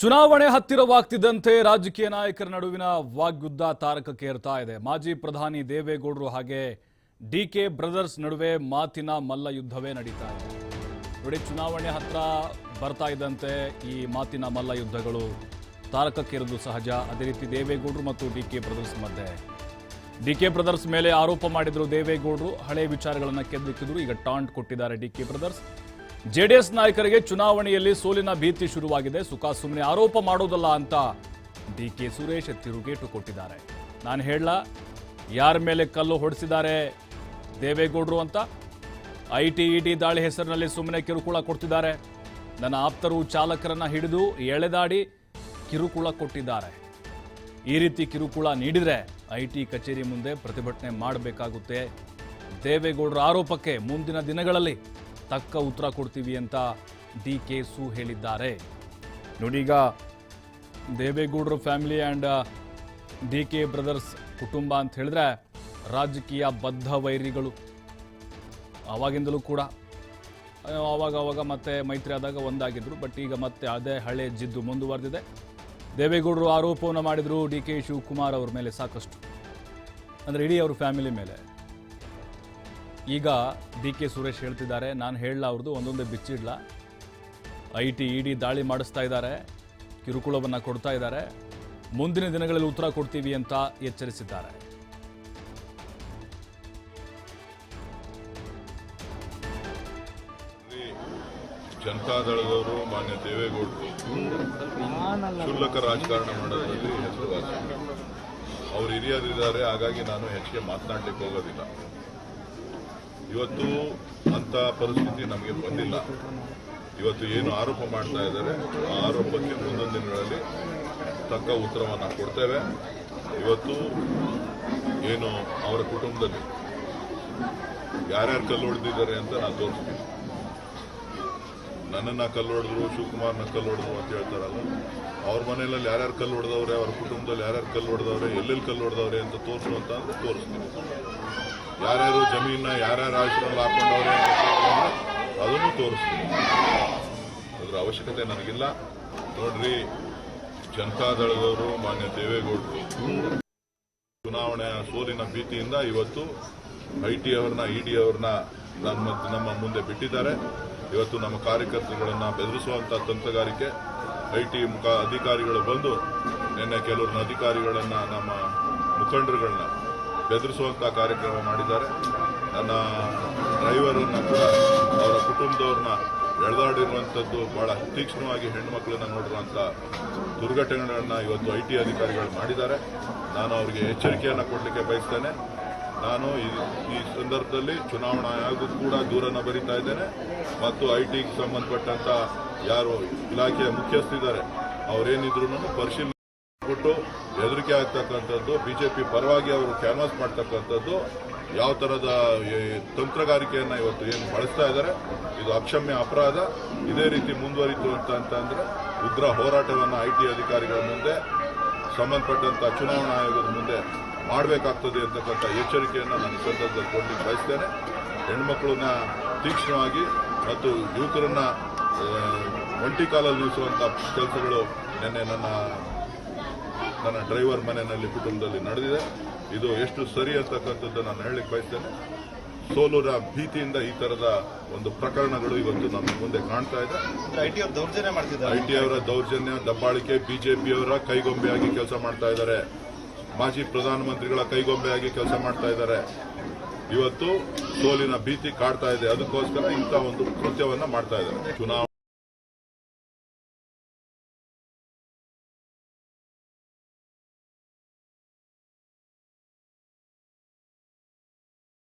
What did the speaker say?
ಚುನಾವಣೆ ಹತ್ತಿರವಾಗ್ತಿದ್ದಂತೆ ರಾಜಕೀಯ ನಾಯಕರ ನಡುವಿನ ವಾಗ್ಯುದ್ಧ ತಾರಕಕ್ಕೇರ್ತಾ ಇದೆ. ಮಾಜಿ ಪ್ರಧಾನಿ ದೇವೇಗೌಡರು ಹಾಗೆ ಡಿ ಕೆ ಬ್ರದರ್ಸ್ ನಡುವೆ ಮಾತಿನ ಮಲ್ಲ ಯುದ್ಧವೇ ನಡೀತಾ ಇದೆ. ನೋಡಿ, ಚುನಾವಣೆ ಹತ್ರ ಬರ್ತಾ ಇದ್ದಂತೆ ಈ ಮಾತಿನ ಮಲ್ಲ ಯುದ್ಧಗಳು ತಾರಕಕ್ಕೇರೋದು ಸಹಜ. ಅದೇ ರೀತಿ ದೇವೇಗೌಡರು ಮತ್ತು ಡಿ ಕೆ ಬ್ರದರ್ಸ್ ಮಧ್ಯೆ. ಡಿ ಕೆ ಬ್ರದರ್ಸ್ ಮೇಲೆ ಆರೋಪ ಮಾಡಿದ್ರು ದೇವೇಗೌಡರು. ಹಳೆ ವಿಚಾರಗಳನ್ನು ಕೆದ್ದಿಕ್ಕಿದ್ರು ಈಗ ಟಾಂಟ್ ಕೊಟ್ಟಿದ್ದಾರೆ ಡಿ ಕೆ ಬ್ರದರ್ಸ್. ಜೆಡಿಎಸ್ ನಾಯಕರಿಗೆ ಚುನಾವಣೆಯಲ್ಲಿ ಸೋಲಿನ ಭೀತಿ ಶುರುವಾಗಿದೆ. ಸುಖ ಸುಮ್ಮನೆ ಆರೋಪ ಮಾಡೋದಲ್ಲ ಅಂತ ಡಿ ಕೆ ಸುರೇಶ್ ತಿರುಗೇಟು ಕೊಟ್ಟಿದ್ದಾರೆ. ನಾನು ಹೇಳಲ್ಲ, ಯಾರ ಮೇಲೆ ಕಲ್ಲು ಹೊಡೆಸಿದ್ದಾರೆ ದೇವೇಗೌಡರು ಅಂತ? ಐ ಟಿ ಇ ಟಿ ದಾಳಿ ಹೆಸರಿನಲ್ಲಿ ಸುಮ್ಮನೆ ಕಿರುಕುಳ ಕೊಡ್ತಿದ್ದಾರೆ. ನನ್ನ ಆಪ್ತರು ಚಾಲಕರನ್ನ ಹಿಡಿದು ಎಳೆದಾಡಿ ಕಿರುಕುಳ ಕೊಟ್ಟಿದ್ದಾರೆ. ಈ ರೀತಿ ಕಿರುಕುಳ ನೀಡಿದರೆ ಐ ಟಿ ಕಚೇರಿ ಮುಂದೆ ಪ್ರತಿಭಟನೆ ಮಾಡಬೇಕಾಗುತ್ತೆ. ದೇವೇಗೌಡರ ಆರೋಪಕ್ಕೆ ಮುಂದಿನ ದಿನಗಳಲ್ಲಿ ತಕ್ಕ ಉತ್ತರ ಕೊಡ್ತೀವಿ ಅಂತ ಡಿ ಕೆ ಸು ಹೇಳಿದ್ದಾರೆ. ನೋಡಿ ಈಗ ದೇವೇಗೌಡರ family and D K brothers ಕುಟುಂಬ ಅಂತ ಹೇಳಿದ್ರೆ ರಾಜಕೀಯ ಬದ್ಧ ವೈರಿಗಳು. ಆವಾಗಿಂದಲೂ ಕೂಡ ಆವಾಗ ಆವಾಗ ಮತ್ತೆ ಮೈತ್ರಿ ಆದಾಗ ಒಂದಾಗಿದ್ರು, ಬಟ್ ಈಗ ಮತ್ತೆ ಅದೇ ಹಳೆ ಜಿದ್ದು ಮುಂದುವರೆದಿದೆ. ದೇವೇಗೌಡರು ಆರೋಪವನ್ನು ಮಾಡಿದರು ಡಿ ಕೆ ಶಿವಕುಮಾರ್ ಅವ್ರ ಮೇಲೆ ಸಾಕಷ್ಟು. ಅಂದರೆ ಇಡೀ ಅವ್ರ ಫ್ಯಾಮಿಲಿ ಮೇಲೆ. ಈಗ ಡಿ ಕೆ ಸುರೇಶ್ ಹೇಳ್ತಿದ್ದಾರೆ ನಾನು ಹೇಳಲ್ಲ ಅವ್ರದ್ದು ಒಂದೊಂದೇ ಬಿಚ್ಚಿಡ್ಲ ಐ ಟಿ ಇ ಡಿ ದಾಳಿ ಮಾಡಿಸ್ತಾ ಇದ್ದಾರೆ ಕಿರುಕುಳವನ್ನು ಕೊಡ್ತಾ ಇದ್ದಾರೆ ಮುಂದಿನ ದಿನಗಳಲ್ಲಿ ಉತ್ತರ ಕೊಡ್ತೀವಿ ಅಂತ ಎಚ್ಚರಿಸಿದ್ದಾರೆ. ಜನತಾದಳದವರು ಮಾನ್ಯ ದೇವೇಗೌಡರು ಕ್ಷುಲ್ಲಕ ರಾಜಕಾರಣ ಮಾಡೋದ್ರಲ್ಲಿ ಹೆಸರುವಾಸಿ. ಅವ್ರು ಹಿರಿಯರಿದ್ದಾರೆ ಹಾಗಾಗಿ ನಾನು ಹೆಚ್ಚಿಗೆ ಮಾತನಾಡಲಿಕ್ಕೆ ಹೋಗೋದಿಲ್ಲ. ಇವತ್ತು ಅಂತ ಪರಿಸ್ಥಿತಿ ನಮಗೆ ಬಂದಿಲ್ಲ. ಇವತ್ತು ಏನು ಆರೋಪ ಮಾಡ್ತಾ ಇದ್ದಾರೆ, ಆ ಆರೋಪಕ್ಕೆ ಮುಂದೊಂದು ದಿನಗಳಲ್ಲಿ ತಕ್ಕ ಉತ್ತರವನ್ನು ಕೊಡ್ತೇವೆ. ಇವತ್ತು ಏನು ಅವರ ಕುಟುಂಬದಲ್ಲಿ ಯಾರ್ಯಾರು ಕಲ್ಲು ಹೊಡೆದಿದ್ದಾರೆ ಅಂತ ನಾನು ತೋರಿಸ್ತೀನಿ. ನನ್ನನ್ನ ಕಲ್ಲು ಹೊಡೆದ್ರು ಶಿವಕುಮಾರ್ನ ಕಲ್ಲು ಹೊಡೆದ್ರು ಅಂತ ಹೇಳ್ತಾರಲ್ಲ, ಅವ್ರ ಮನೆಯಲ್ಲಿ ಯಾರ್ಯಾರು ಕಲ್ಲು ಹೊಡೆದವ್ರೆ ಅವ್ರ ಕುಟುಂಬದಲ್ಲಿ ಯಾರ್ಯಾರು ಕಲ್ಲು ಹೊಡೆದವ್ರೆ ಎಲ್ಲೆಲ್ಲಿ ಕಲ್ಲು ಹೊಡೆದವ್ರೆ ಅಂತ ತೋರಿಸು ಅಂತ ತೋರಿಸ್ತೀನಿ. ಯಾರ್ಯಾರು ಜಮೀನ ಯಾರ್ಯಾರು ಆಶ್ರಮ ಹಾಕೊಂಡವ್ರೆ ಅದನ್ನು ತೋರಿಸ್ತೀನಿ. ಅದ್ರ ಅವಶ್ಯಕತೆ ನನಗಿಲ್ಲ. ನೋಡ್ರಿ, ಜನತಾದಳದವರು ಮಾನ್ಯ ದೇವೇಗೌಡರು ಚುನಾವಣೆಯ ಸೋಲಿನ ಭೀತಿಯಿಂದ ಇವತ್ತು ಐ ಟಿ ಅವ್ರನ್ನ, ಇ ಡಿ ಅವ್ರನ್ನ ನಮ್ಮ ನಮ್ಮ ಮುಂದೆ ಬಿಟ್ಟಿದ್ದಾರೆ. ಇವತ್ತು ನಮ್ಮ ಕಾರ್ಯಕರ್ತರುಗಳನ್ನು ಬೆದರಿಸುವಂತ ತಂತ್ರಗಾರಿಕೆ ಐ ಟಿ ಮುಖ ಅಧಿಕಾರಿಗಳು ಬಂದು ನಿನ್ನೆ ಕೆಲವ್ರನ್ನ ಅಧಿಕಾರಿಗಳನ್ನ ನಮ್ಮ ಮುಖಂಡರುಗಳನ್ನ ಬೆದರಿಸುವಂತ ಕಾರ್ಯಕ್ರಮ ಮಾಡಿದ್ದಾರೆ. ನನ್ನ ಡ್ರೈವರನ್ನ ಕೂಡ ಅವರ ಕುಟುಂಬದವ್ರನ್ನ ಎಳೆದಾಡಿರುವಂಥದ್ದು ಬಹಳ ತೀಕ್ಷ್ಣವಾಗಿ ಹೆಣ್ಮಕ್ಳನ್ನ ನೋಡಿರುವಂತ ದುರ್ಘಟನೆಗಳನ್ನ ಇವತ್ತು ಐ ಅಧಿಕಾರಿಗಳು ಮಾಡಿದ್ದಾರೆ. ನಾನು ಅವರಿಗೆ ಎಚ್ಚರಿಕೆಯನ್ನು ಕೊಡಲಿಕ್ಕೆ ಬಯಸ್ತೇನೆ. ನಾನು ಈ- ಸಂದರ್ಭದಲ್ಲಿ ಚುನಾವಣಾ ಆಯೋಗಕ್ಕೂ ಕೂಡ ದೂರನ್ನು ಬರೀತಾ ಇದ್ದೇನೆ. ಮತ್ತು ಐ ಟಿಗೆ ಸಂಬಂಧಪಟ್ಟಂತ ಯಾರು ಇಲಾಖೆಯ ಮುಖ್ಯಸ್ಥರಿದ್ದಾರೆ ಅವರೇನಿದ್ರು ಪರಿಶೀಲನೆ ಕೊಟ್ಟು ಹೆದರಿಕೆ ಆಗ್ತಕ್ಕಂಥದ್ದು, ಬಿಜೆಪಿ ಪರವಾಗಿ ಅವರು ಕ್ಯಾನ್ವಾಸ್ ಮಾಡ್ತಕ್ಕಂಥದ್ದು, ಯಾವ ಥರದ ತಂತ್ರಗಾರಿಕೆಯನ್ನ ಇವತ್ತು ಏನು ಬಳಸ್ತಾ ಇದ್ದಾರೆ, ಇದು ಅಕ್ಷಮ್ಯ ಅಪರಾಧ. ಇದೇ ರೀತಿ ಮುಂದುವರಿತು ಅಂತ ಅಂತಂದರೆ ಉಗ್ರ ಹೋರಾಟವನ್ನು ಐ ಟಿ ಅಧಿಕಾರಿಗಳ ಮುಂದೆ, ಸಂಬಂಧಪಟ್ಟಂತ ಚುನಾವಣಾ ಆಯೋಗದ ಮುಂದೆ ಮಾಡಬೇಕಾಗ್ತದೆ ಅಂತಕ್ಕಂಥ ಎಚ್ಚರಿಕೆಯನ್ನು ನಾನು ಸಂದರ್ಭದಲ್ಲಿ ಕೊಡಲಿಕ್ಕೆ ಬಯಸ್ತೇನೆ. ಹೆಣ್ಮಕ್ಳನ್ನ ತೀಕ್ಷ್ಣವಾಗಿ ಮತ್ತು ಯುವಕರನ್ನ ಒಂಟಿ ಕಾಲಲ್ಲಿ ನಿಲ್ಲಿಸುವಂತಹ ಕೆಲಸಗಳು ನಿನ್ನೆ ನನ್ನ ನನ್ನ ಡ್ರೈವರ್ ಮನೆಯಲ್ಲಿ ಕುಟುಂಬದಲ್ಲಿ ನಡೆದಿದೆ. ಇದು ಎಷ್ಟು ಸರಿ ಅಂತಕ್ಕಂಥದ್ದು ನಾನು ಹೇಳಲಿಕ್ಕೆ ಬಯಸ್ತೇನೆ. ಸೋಲುರ ಭೀತಿಯಿಂದ ಈ ತರದ ಒಂದು ಪ್ರಕರಣಗಳು ಇವತ್ತು ನಮ್ಮ ಮುಂದೆ ಕಾಣ್ತಾ ಇದೆ. ಐಟಿ ದೌರ್ಜನ್ಯ ಮಾಡ್ತಿದ್ದಾರೆ. ಐ ಟಿ ಅವರ ದೌರ್ಜನ್ಯ ದಬ್ಬಾಳಿಕೆ ಬಿಜೆಪಿಯವರ ಕೈಗೊಂಬೆಯಾಗಿ ಕೆಲಸ ಮಾಡ್ತಾ ಇದ್ದಾರೆ. ಮಾಜಿ ಪ್ರಧಾನಮಂತ್ರಿಗಳ ಕೈಗೊಂಬೆಯಾಗಿ ಕೆಲಸ ಮಾಡ್ತಾ ಇದ್ದಾರೆ. ಇವತ್ತು ಸೋಲಿನ ಭೀತಿ ಕಾಡ್ತಾ ಇದೆ. ಅದಕ್ಕೋಸ್ಕರ ಇಂಥ ಒಂದು ಕೃತ್ಯವನ್ನು ಮಾಡ್ತಾ ಇದ್ದಾರೆ. ಚುನಾವಣೆ